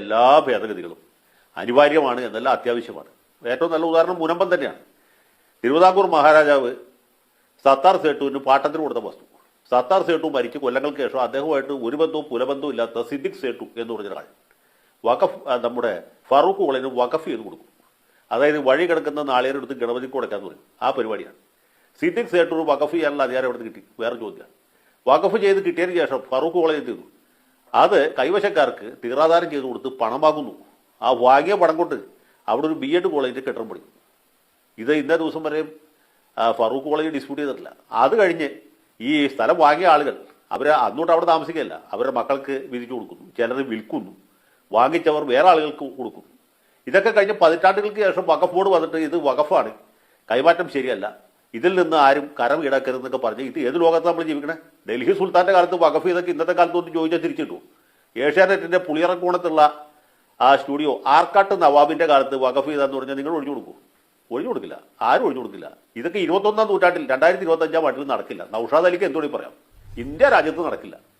എല്ലാ ഭേദഗതികളും അനിവാര്യമാണ് എന്നല്ല അത്യാവശ്യമാണ്. ഏറ്റവും നല്ല ഉദാഹരണം മുനമ്പം തന്നെയാണ്. തിരുവിതാംകൂർ മഹാരാജാവ് സത്താർ സേട്ടുവിന് പാട്ടത്തിന് കൊടുത്ത വസ്തു. സത്താർ സേട്ടു മരിച്ച് കൊല്ലങ്ങൾക്ക് ശേഷം അദ്ദേഹവുമായിട്ട് ഒരു ബന്ധവും പുലബന്ധവും ഇല്ലാത്ത സിദ്ദിഖ് സേട്ടു എന്ന് പറഞ്ഞ ഒരാൾ വഖഫ് നമ്മുടെ ഫറൂഖ് കോളേജിന് വഖഫ് ചെയ്ത് കൊടുക്കും. അതായത് വഴി കിടക്കുന്ന നാളികരെടുത്ത് ഗണപതി കൊടുക്കാന്ന് പറയും. ആ പരിപാടിയാണ്. സിദ്ദിഖ് സേട്ടൂർ വഖഫ് ചെയ്യാനുള്ള അധികാരം അവിടെ കിട്ടി. വേറെ ചോദ്യമാണ്. വഖഫ് ചെയ്ത് കിട്ടിയതിന് ശേഷം ഫറൂഖ് കോളേജ് ചെയ്തു? അത് കൈവശക്കാർക്ക് തീറാധാരം ചെയ്തു കൊടുത്ത് പണമാകുന്നു ആ വാങ്ങിയ പണം കൊണ്ട് അവിടെ ഒരു ബി എഡ് കോളേജിൽ കെട്ടിടം പണിയും ഇത് ഇന്ന ദിവസം വരെയും ഫറൂഖ് കോളേജ് ഡിസ്പ്യൂട്ട് ചെയ്തിട്ടില്ല. അത് കഴിഞ്ഞ് ഈ സ്ഥലം വാങ്ങിയ ആളുകൾ അവർ അന്നോട്ട് അവിടെ താമസിക്കുകയല്ല അവരുടെ മക്കൾക്ക് വിധിച്ചു കൊടുക്കുന്നു ചിലർ വിൽക്കുന്നു വാങ്ങിച്ചവർ വേറെ ആളുകൾക്ക് കൊടുക്കുന്നു. ഇതൊക്കെ കഴിഞ്ഞ പതിറ്റാണ്ടുകൾക്ക് ശേഷം വഖഫ് ബോർഡ് വന്നിട്ട് ഇത് വഖഫാണ്. കൈമാറ്റം ശരിയല്ല. ഇതിൽ നിന്ന് ആരും കരം ഈടാക്കരുതെന്നൊക്കെ പറഞ്ഞ് ഇത് ഏത് ലോകത്ത് നമ്മൾ ജീവിക്കണേ? ഡൽഹി സുൽത്താന്റെ കാലത്ത് വഖഫ് ഇതൊക്കെ ഇന്നത്തെ കാലത്ത് ഒന്ന് ചോദിച്ചാൽ തിരിച്ചിട്ടു ഏഷ്യാനെറ്റിന്റെ പുളിയറക്കോണത്തുള്ള ആ സ്റ്റുഡിയോ ആർക്കാട്ട് നവാബിന്റെ കാലത്ത് വഖഫ് ചെയ്താന്ന് പറഞ്ഞാൽ നിങ്ങൾ ഒഴിഞ്ഞു കൊടുക്കൂ. ഒഴിഞ്ഞു കൊടുക്കില്ല. ആരും ഒഴിഞ്ഞു കൊടുക്കില്ല. ഇതൊക്കെ ഇരുപത്തൊന്നാം നൂറ്റാണ്ടിൽ രണ്ടായിരത്തി ഇരുപത്തഞ്ചാം ആണ്ടിൽ നടക്കില്ല. നൌഷാദ് അലിക്ക് എന്തുകൊണ്ടി പറയാം. ഇന്ത്യ രാജ്യത്ത് നടക്കില്ല.